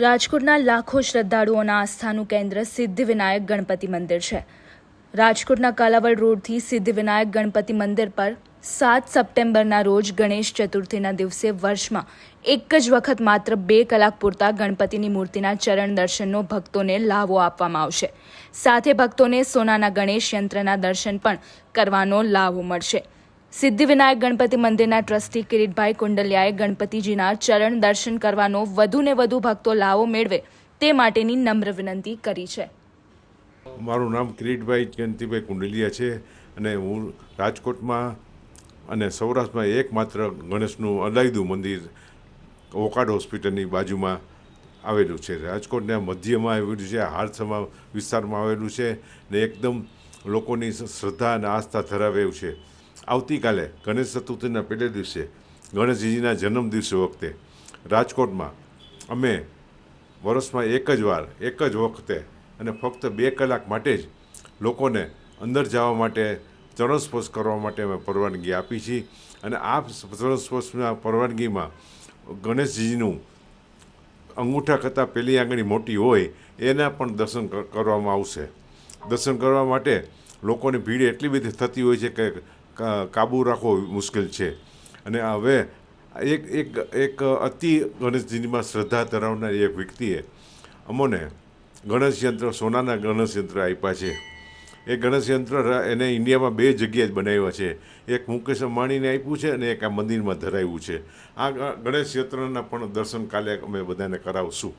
રાજકોટના લાખો શ્રદ્ધાળુઓના આસ્થાનું કેન્દ્ર સિદ્ધિવિનાયક ગણપતિ મંદિર છે. રાજકોટના કાલાવડ રોડથી સિદ્ધિવિનાયક ગણપતિ મંદિર પર સાત સપ્ટેમ્બરના રોજ ગણેશ ચતુર્થીના દિવસે વર્ષમાં એક જ વખત માત્ર બે કલાક પૂરતા ગણપતિની મૂર્તિના ચરણ દર્શનનો ભક્તોને લાવો આપવામાં આવશે. સાથે ભક્તોને સોનાના ગણેશ યંત્રના દર્શન પણ કરવાનો લાવો મળશે. સિદ્ધિવિનાયક ગણપતિ મંદિરના ટ્રસ્ટી કિરીટભાઈ કુંડલિયાએ ગણપતિજીના ચરણ દર્શન કરવાનો વધુને વધુ ભક્તો લાવો મેળવે તે માટેની નમ્ર વિનંતી કરી છે. મારું નામ કિરીટભાઈ જયંતિભાઈ કુંડલિયા છે અને હું રાજકોટમાં અને સૌરાષ્ટ્રમાં એકમાત્ર ગણેશનું અલાયદું મંદિર ઓકાડ હોસ્પિટલની બાજુમાં આવેલું છે. રાજકોટના મધ્યમાં આવેલું છે હારસમા વિસ્તારમાં આવેલું છે ને એકદમ લોકોની શ્રદ્ધા અને આસ્થા ધરાવે છે. આવતીકાલે ગણેશ ચતુર્થીના પહેલે દિવસે ગણેશજીના જન્મ દિવસે વખતે રાજકોટમાં અમે વર્ષમાં એક જ વાર, એક જ વખતે અને ફક્ત બે કલાક માટે જ લોકોને અંદર જવા માટે ચરણ સ્પર્શ કરવા માટે અમે પરવાનગી આપી છીએ અને આ ચરણસ્પર્શના પરવાનગીમાં ગણેશજીનું અંગૂઠા કરતાં પેલી આંગળી મોટી હોય, એના પણ દર્શન કરવામાં આવશે. દર્શન કરવા માટે લોકોની ભીડ એટલી બધી થતી હોય છે કા- કાબૂ રાખવો મુશ્કેલ છે. અને હવે એક એક એક અતિ ગણેશજીમાં શ્રદ્ધા ધરાવનાર એક વ્યક્તિએ અમોને ગણેશ યંત્ર, સોનાના ગણેશ યંત્ર આપ્યા છે. એ ગણેશ યંત્ર એને ઇન્ડિયામાં બે જગ્યાએ જ બનાવ્યા છે. એક મુકેશ અંબાણીને આપ્યું છે અને એક આ મંદિરમાં ધરાવ્યું છે. આ ગણેશ યંત્રના પણ દર્શન કાલે અમે બધાને કરાવશું.